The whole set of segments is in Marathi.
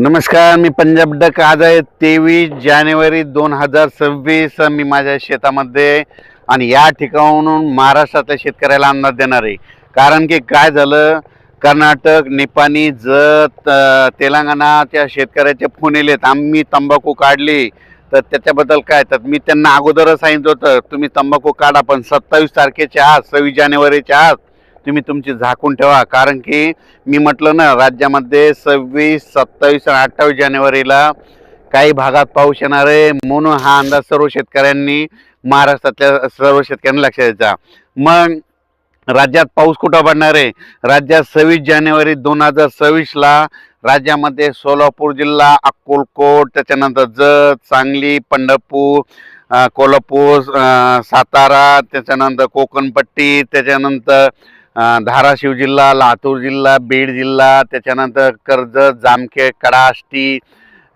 नमस्कार मी पंजाब डक आज आहे तेवीस जानेवारी दोन हजार सव्वीस मी माझ्या शेतामध्ये आणि या ठिकाणाहून महाराष्ट्रातल्या शेतकऱ्याला अंदाज देणार आहे. कारण की काय झालं कर्नाटक निपाणी जत तेलंगणाच्या शेतकऱ्याचे फोन येलेत आम्ही तंबाखू काढली. तर त्याच्याबद्दल काय? तर मी त्यांना अगोदरच सांगितलं होतं तुम्ही तंबाखू काढा पण सत्तावीस तारखेच्या आत सव्वीस जानेवारीच्या आत तुम्ही तुमची झाकून ठेवा. कारण की मी म्हटलं ना राज्यामध्ये सव्वीस सत्तावीस आणि अठ्ठावीस जानेवारीला काही भागात पाऊस येणार आहे. म्हणून हा अंदाज सर्व शेतकऱ्यांनी महाराष्ट्रातल्या सर्व शेतकऱ्यांनी लक्षात द्यायचा मग राज्यात पाऊस कुठं पडणार आहे? राज्यात सव्वीस जानेवारी दोन हजार सव्वीसला राज्यामध्ये सोलापूर जिल्हा अक्कलकोट त्याच्यानंतर जत सांगली पंढरपूर कोल्हापूर सातारा त्याच्यानंतर कोकणपट्टी त्याच्यानंतर धाराशिव जिल्हा लातूर जिल्हा बीड जिल्हा त्याच्यानंतर कर्जत जामखेड कडाष्टी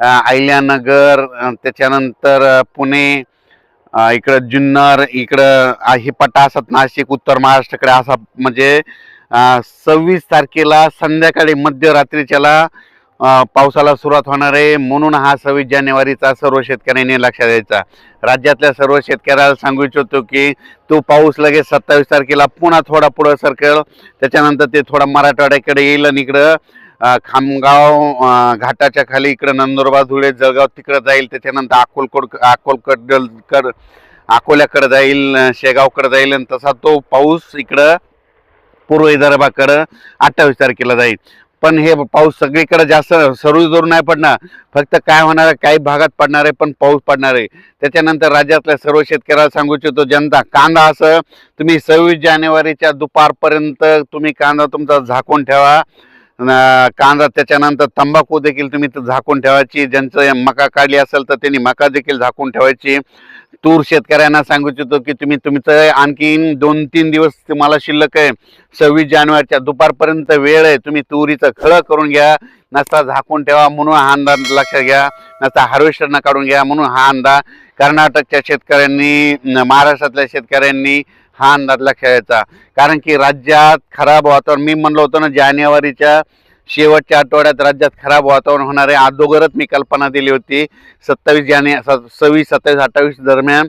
अहिल्यानगर त्याच्यानंतर पुणे इकडं जुन्नर इकडं हे पट्टा असत नाशिक उत्तर महाराष्ट्राकडे असा म्हणजे सव्वीस तारखेला संध्याकाळी मध्यरात्रीच्याला पावसाला सुरुवात होणार आहे. म्हणून हा सव्वीस जानेवारीचा सर्व शेतकऱ्यांनी लक्षात द्यायचा राज्यातल्या सर्व शेतकऱ्याला सांगू इच्छितो की तो पाऊस लगेच सत्तावीस तारखेला पुन्हा थोडा पुढं सरकेल. त्याच्यानंतर ते थोडा मराठवाड्याकडे येईल आणि इकडं खामगाव घाटाच्या खाली इकडं नंदुरबार धुळे जळगाव तिकडं जाईल. त्याच्यानंतर अक्कलकोट अकोलकड कड अकोल्याकडे जाईल शेगावकडं शेगावकडे जाईल आणि तसा तो पाऊस इकडं पूर्व विदर्भाकडं अठ्ठावीस तारखेला जाईल. पण हे पाऊस सगळीकडे जास्त सरू जोर नाही पडणार. फक्त काय होणार आहे काही भागात पडणार आहे पण पाऊस पडणार आहे. त्याच्यानंतर राज्यातल्या सर्व शेतकऱ्याला सांगू इच्छितो जनता कांदा असं तुम्ही सव्वीस जानेवारीच्या दुपारपर्यंत तुम्ही कांदा तुमचा झाकून ठेवा. कांदा त्याच्यानंतर तंबाखू देखील तुम्ही झाकून ठेवायची. ज्यांचं मका काढली असेल तर त्यांनी मका देखील झाकून ठेवायची. तूर शेतकऱ्यांना सांगू इच्छितो की तुम्ही तुमचं आणखीन दोन तीन दिवस तुम्हाला शिल्लक आहे. सव्वीस जानेवारीच्या दुपारपर्यंत वेळ आहे. तुम्ही तुरीचं खळं करून घ्या. नसता झाकून ठेवा म्हणून हा अंदाज लक्षात घ्या. नसता हार्वेस्टरनं काढून घ्या म्हणून हा अंदाज कर्नाटकच्या शेतकऱ्यांनी महाराष्ट्रातल्या शेतकऱ्यांनी हा अंदाज लक्षात घ्यायचा. कारण की राज्यात खराब वातावरण मी म्हणलो होतो ना जानेवारीच्या शेवटच्या आठवड्यात राज्यात खराब वातावरण होणार आहे अगोदरच मी कल्पना दिली होती. सत्तावीस जाने सव्वीस सत्तावीस अठ्ठावीस दरम्यान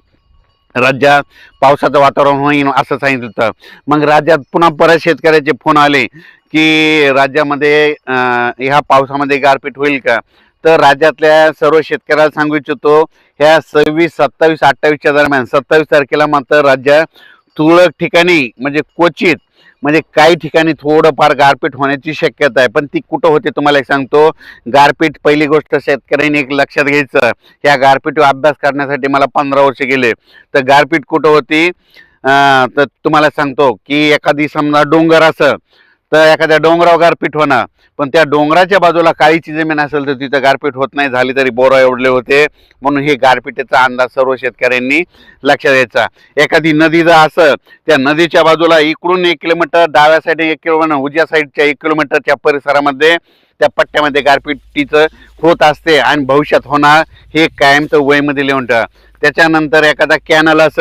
राज्यात पावसाचं वातावरण होईल असं सांगितलं होतं. मग राज्यात पुन्हा परत शेतकऱ्याचे फोन आले की राज्यामध्ये ह्या पावसामध्ये गारपीट होईल का? तर राज्यातल्या सर्व शेतकऱ्याला सांगू इच्छितो ह्या सव्वीस सत्तावीस अठ्ठावीसच्या दरम्यान सत्तावीस तारखेला मात्र राज्यात तुरळक ठिकाणी म्हणजे क्वचित म्हणजे काही ठिकाणी थोडंफार गारपीट होण्याची शक्यता आहे. पण ती कुठं होते तुम्हाला एक सांगतो. गारपीट पहिली गोष्ट शेतकऱ्यांनी एक लक्षात घ्यायचं. या गारपीट अभ्यास करण्यासाठी मला पंधरा वर्ष गेले. तर गारपीट कुठं होती? तर तुम्हाला सांगतो की एखादी समजा डोंगर असं तर एखाद्या डोंगरावर गारपीट होणार. पण त्या डोंगराच्या बाजूला काळीची जमीन असेल तर तिथं गारपीट होत नाही. झाली तरी बोरा एवढले होते. म्हणून हे गारपिटीचा अंदाज सर्व शेतकऱ्यांनी लक्षात द्यायचा एखादी नदी जर असं त्या नदीच्या बाजूला इकडून एक किलोमीटर डाव्या साईडने एक किलोमीटर उजव्या साईडच्या एक किलोमीटरच्या परिसरामध्ये त्या पट्ट्यामध्ये गारपिटीचं होत असते आणि भविष्यात होणार हे कायमचं वयमध्ये लिहून ठेवा. त्याच्यानंतर एखादा कॅनल असं